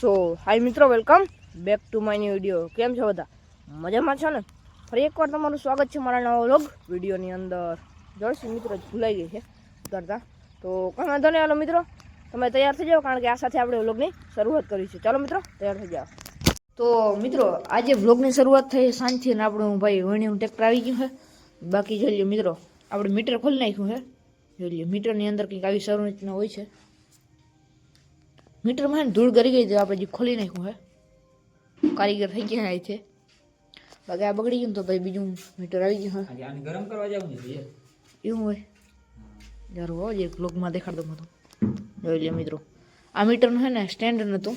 સો hi મિત્રો welcome back to my new video કેમ છો બધા? મજામાં છો ને? ફરી એકવાર તમારું સ્વાગત છે મારા નવા વ્લોગ વિડીયોની અંદર. જોઈશું મિત્રો, ભૂલાઈ ગઈ છે ઉતારતા. તો કંઈ વાંધો નહીં મિત્રો. તમે તૈયાર થઈ જાઓ, કારણ કે આ સાથે આપણે વ્લોગની શરૂઆત કરી છે ચાલો મિત્રો, તૈયાર થઈ જાઓ. તો મિત્રો, આજે વ્લોગની શરૂઆત થઈ સાંજથી અને આપણું ભાઈ વણીનું ટ્રેક્ટર આવી ગયું છે. બાકી જોઈ લઈએ મિત્રો, આપણે મીટર ખોલી નાખ્યું છે. જોઈ લઈએ મીટરની અંદર કંઈક આવી સંરચના હોય છે. મીટરમાં હે ને ધૂળ ગરી ગઈ તો આપણે જે ખોલી નાખ્યું હે. કારીગર થઈ ગયા છે. બાકી આ બગડી ગયું ને તો ભાઈ બીજું મીટર આવી ગયું આજે આને ગરમ કરવા જવું ને ભૈયા. હે એવું હોય. યાર હો જે બ્લોગમાં દેખાડ દઉં તો જોઈ લે મિત્રો. આ મીટરનું છે ને સ્ટેન્ડ નહોતું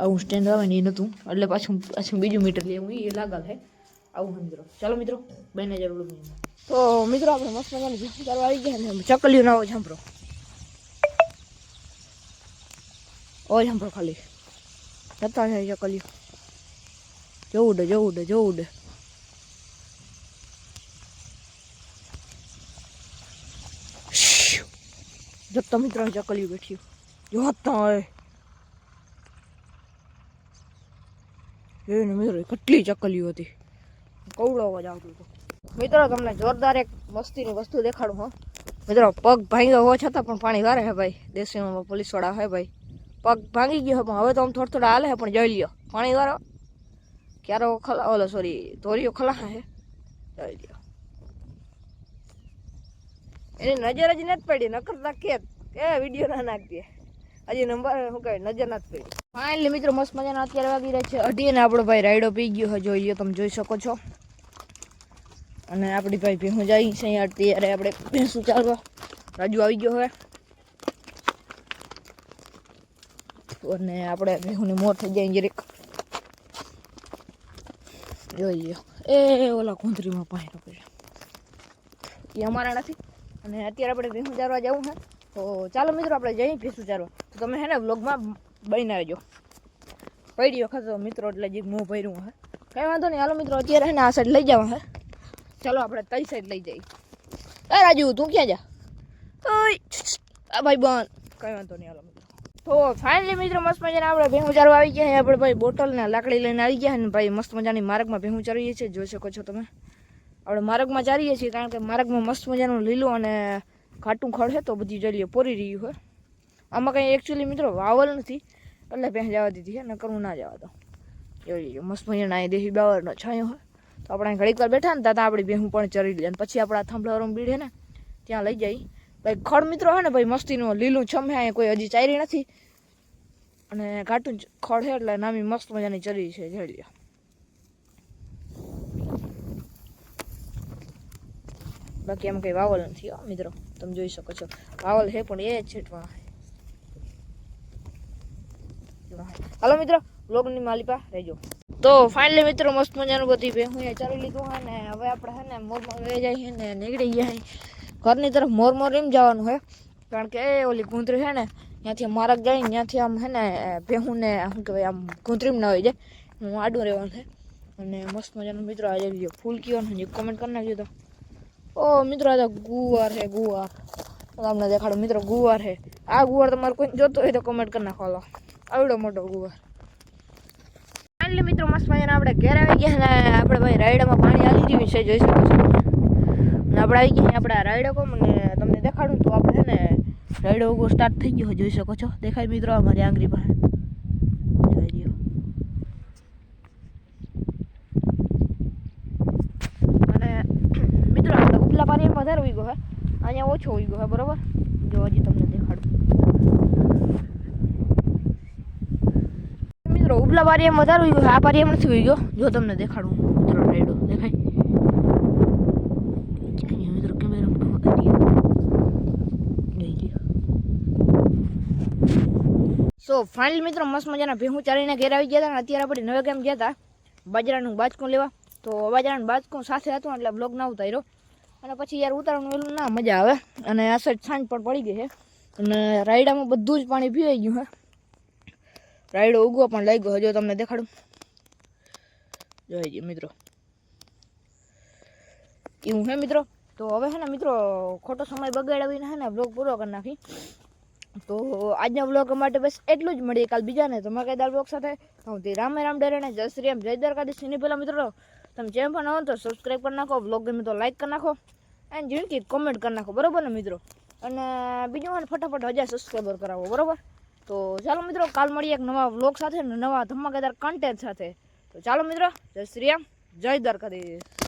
આવું સ્ટેન્ડ આવે ને એ નહોતું એટલે પાછું પાછું બીજું મીટર લેવું એ લાગલ છે આવું છે મિત્રો. ચાલો મિત્રો બેને જરૂર તો મિત્રો આપણે મસ્ત મજાની ભીખી કરવા આવી ગયા ને. ચકલીઓ ના હોય સાંભળો ઓય સાંભળો ખાલી જતા છે ચકલીઓ જવું ડે જવું ડે જવું ડે જતા મિત્ર ચકલીઓ બેઠી. જોતા હોય જોઈને મિત્રો કેટલી ચકલીઓ હતી. કવડો અવાજ આવતો હતો. મિત્રો, તમને જોરદાર એક મસ્તીની વસ્તુ દેખાડું, હો. મિત્રો, પગ ભાંગ્યો હોવા છતાં પણ પાણી વારે હે ભાઈ. દેશીમાં પોલીસવાળા હે ભાઈ. પગ ભાંગી ગયો પણ હવે તો આમ થોડા થોડા હાલે પણ જોઈ લ્યો. પાણી વાળો? ક્યારો ખલા ઓલો સોરી ધોરીઓ ખલા હે જોઈ લ્યો. એની નજર જ નથી પડી. નકર કે એ વીડિયો ના નાખીએ હજી નંબર, શું કહે નજર નથી પડી. ફાઇનલી મિત્રો, મસ્ત મજાના અત્યારે વાગી રહ્યા છે. અઢી અને આપણો ભાઈ રાયડો પી ગયો હોય જોઈ લો તમે જોઈ શકો છો. અને આપણી ભાઈ ભેહું જાય છે અહીંયા. અત્યારે આપણે ભેંસું ચાલવા. રાજુ આવી ગયો હવે. અને આપણે ભેહુંની મોર થઈ જાય જરીક. જોઈ લ્યો એ ઓલા કુંતરીમાં પાણી પડ્યા. એ અમારા નથી. અને અત્યારે આપણે ભેંસું ચારવા જવું છે તો ચાલો મિત્રો, આપણે જઈએ ભેંસું ચારવા તો તમે હે ને વ્લોગમાં બની રહેજો પડી વખત મિત્રો, એટલે જે મોં ભર્યું હે. કંઈ વાંધો નહીં. હાલો મિત્રો, અત્યારે હે ને આ સાઈડ લઈ જવા હે. ચાલો આપણે તઈ સાઈડ લઈ જઈએ. એ રાજુ, તું ક્યાં જા? આ ભાઈ બંધ. કંઈ વાંધો નહીં. હાલો મિત્રો. તો ફાઇનલી મિત્રો મસ્ત મજાના આપણે ભેહું ચારવા આવી ગયા આપણે ભાઈ બોટલ ને લાકડી લઈને આવી ગયા અને ભાઈ મસ્ત મજાની માર્ગમાં ભેહું ચારીએ છીએ. જોઈ શકો છો તમે. આપણે માર્ગમાં ચારીએ છીએ કારણ કે માર્ગમાં મસ્ત મજાનું લીલું અને ખાટું ખડ છે તો બધી જલીઓ પોરી રહ્યું હોય આમાં કંઈ એકચ્યુઅલી મિત્રો વાવલ નથી. એટલે ભેંસ જવા દીધી છે ને કરવું ના જવા દો જોઈએ મસ્ત મજાના અહીં દેહી બાવરનો છાંયો હોય તો આપણે ઘડીક વાર બેઠા ને ત્યાં આપણી ભેહું પણ ચરી લે અને પછી આપણા થાંભલા થાંભલાવાળું બીડ ને, ત્યાં લઈ જઈ ભાઈ ખડ મિત્રો હે ને ભાઈ મસ્તીનું લીલું છમ હે કોઈ હજી ચારી નથી. અને ઘાટું ખડ છે એટલે નામી મસ્ત મજાની ચરી છે, જોઈ બાકી એમ કંઈ વાવલ નથી હો, મિત્રો. તમે જોઈ શકો છો. વાવલ છે પણ એ જ છેટવા હાલો મિત્રો બ્લોગની માલિપા રહેજો. તો ફાઇનલી મિત્રો, મસ્ત મજાનું બધી ભેહું અહીંયા ચાલી લીધું છે ને, હવે આપણે હે ને મોજમાં લઈ જાય ને નીકળી ગયા ઘરની તરફ મોર મોર એમ જવાનું છે કારણ કે એ ઓલી ગુંતરી છે ને, ત્યાંથી મારક જાય ને ત્યાંથી આમ છે ને ભેહું ને શું કહેવાય, આમ ગુંતરીમાં ના હોય જાય. હું આડું રહેવાનું છે અને મસ્ત મજાનું મિત્રો આજે લીધો ફૂલ કયો ને કોમેન્ટ કરી નાખજો તો. ઓ મિત્રો, આ તો ગુવાર છે ગુવાર. તમને દેખાડો, મિત્રો, ગુવાર છે આ ગુવાર તમારે કોઈ જોતો હોય તો કમેન્ટ કરી નાખો, હાલો. આવડો મોટો ગુવાર. ફાઇનલી મિત્રો, મસ્ત મજાના આપણે ઘેર આવી ગયા ને, આપણે ભાઈ રાયડામાં પાણી આવી રહ્યું છે, જોઈ શકો છો. અને આપણે આવી ગયા આપણા આ રાયડો કોમ ને તમને દેખાડું તો આપણે છે ને ઉગો સ્ટાર્ટ થઈ ગયો જોઈ શકો છો. દેખાય મિત્રો અમારી આંગળી પાસે અને મિત્રો આપણે ઉપલા પાણીમાં વધારે ઉગ્યો હે અહીંયા ઓછો ઉગ્યો હે બરોબર? જો હજી તમને દેખાડું. મિત્રો, ઉપલા પાણીમાં વધારે ઉગ્યો આ એમ નથી ઉગ્યો. જો તમને દેખાડું, મિત્રો રેડો દેખાય અહીંયા મિત્રો કેમેરા સો ફાઇનલ મિત્રો, મસ્ત મજાના ભેહું ચાલીને ઘેર આવી ગયા હતા અને અત્યારે આપણે નવે કેમ ગયા હતા. બાજરાનું બાજકું લેવા. તો બાજરાનું બાજકું સાથે હતું, એટલે બ્લોગ ના ઉતાર્યો. અને પછી યાર ઉતારવાનું વેલું ના મજા આવે. અને આ સાઈડ સાંજ પણ પડી ગઈ છે. અને રાયડામાં બધું જ પાણી પીવાઈ ગયું છે. રાયડો ઉગવા પણ લઈ ગયો જો તમને દેખાડું. જોઈ મિત્રો. એવું હે મિત્રો? તો હવે છે ને મિત્રો, ખોટો સમય બગાડાવીને છે ને બ્લોગ પૂરો કરી નાખી. તો આજના વ્લોગ માટે બસ એટલું જ મળીએ. કાલ બીજાને ધમાકેદાર બ્લોગ સાથે. હું તે રામે રામ ડેરેને. જય શ્રી રામ, જય દ્વારકાધીશ. સિની પેલા મિત્રો, તમે જેમ પણ આવો તો સબસ્ક્રાઈબ કરી નાખો વ્લોગ ગમે તો લાઈક કરી નાખો એન્ડ જિંદગી કોમેન્ટ કરી નાખો. બરાબર ને મિત્રો? અને બીજું મને ફટાફટ હજાર સબસ્ક્રાઈબર કરાવો, બરોબર? તો ચાલો મિત્રો, કાલ મળીએ એક નવા વ્લોગ સાથે નવા ધમાકેદાર કન્ટેન્ટ સાથે. તો ચાલો મિત્રો, જય શ્રી રામ, જય દ્વારકાધીશ.